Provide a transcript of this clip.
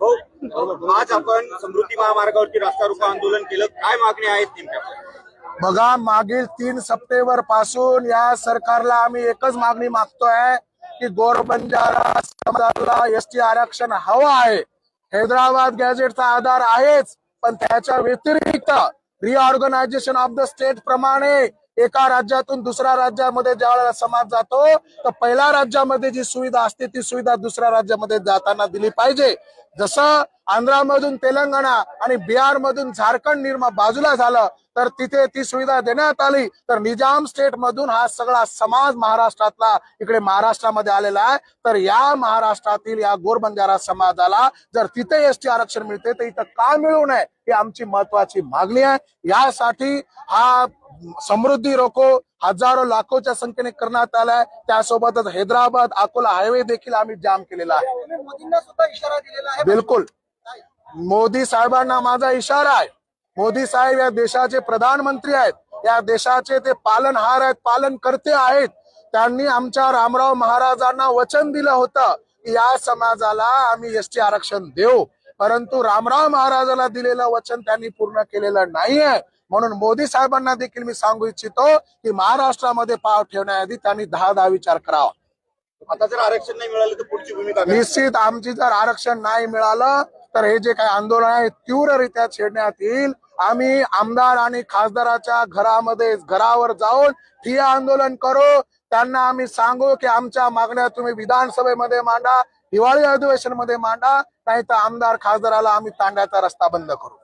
हो आज आपण समृद्धी महामार्गावरती रस्ता रोको आंदोलन केलं. काय मागणी आहेत नेमक्या? बघा मागील तीन सप्टेंबरपासून या सरकारला आम्ही एकच मागणी मागतोय की गोरबंजारा समाजाला एस टी आरक्षण हवं आहे. हैदराबाद गॅजेटचा आधार आहेच पण त्याच्या व्यतिरिक्त रिऑर्गनायझेशन ऑफ द स्टेट प्रमाणे एका राज्यातून दुसऱ्या राज्यामध्ये ज्यावेळेला समाज जातो तर पहिल्या राज्यामध्ये जी सुविधा असते ती सुविधा दुसऱ्या राज्यामध्ये जाताना दिली पाहिजे. जसं आंध्रामधून तेलंगणा आणि बिहार मधून झारखंड निर्मा बाजूला झालं तर तिथे ती सुविधा देण्यात आली. तर निजाम स्टेट मधून हा सगळा समाज महाराष्ट्रातला इकडे महाराष्ट्रामध्ये आलेला आहे. तर या महाराष्ट्रातील या गोरबंजारा समाजाला जर तिथे एस टी आरक्षण मिळते तर इथं का मिळू नये ही आमची महत्वाची मागणी आहे. यासाठी हा समृद्धी रोको. हजारो लाखोच्या संख्येने करण्यात आलाय. त्यासोबतच हैदराबाद अकोला हायवे देखील आम्ही जाम केलेला आहे. मोदींना सुद्धा इशारा दिलेला आहे. बिलकुल. मोदी साहेबांना माझा इशारा आहे. मोदी साहेब या देशाचे प्रधानमंत्री आहेत. या देशाचे ते पालनहार आहेत पालन करते आहेत. त्यांनी आमच्या रामराव महाराजांना वचन दिलं होतं की या समाजाला आम्ही एस टी आरक्षण देऊ. परंतु रामराव महाराजाला दिलेलं वचन त्यांनी पूर्ण केलेलं नाहीये. म्हणून मोदी साहेबांना देखील मी सांगू इच्छितो की महाराष्ट्रामध्ये पाव ठेवण्याआधी त्यांनी दहा दहा विचार करावा. आता जर आरक्षण नाही मिळालं तर पुढची भूमिका? निश्चित आमची जर आरक्षण नाही मिळालं तर हे जे काही आंदोलन आहे तीव्ररित्या छेडण्यात येईल. आम्ही आमदार आणि खासदाराच्या घरामध्ये घरावर जाऊन ठिय्या आंदोलन करू. त्यांना आम्ही सांगू की आमच्या मागण्या तुम्ही विधानसभेमध्ये मांडा. हिवाळी अधिवेशनमध्ये मांडा नाही तर आमदार खासदाराला आम्ही तांड्याचा रस्ता बंद करू.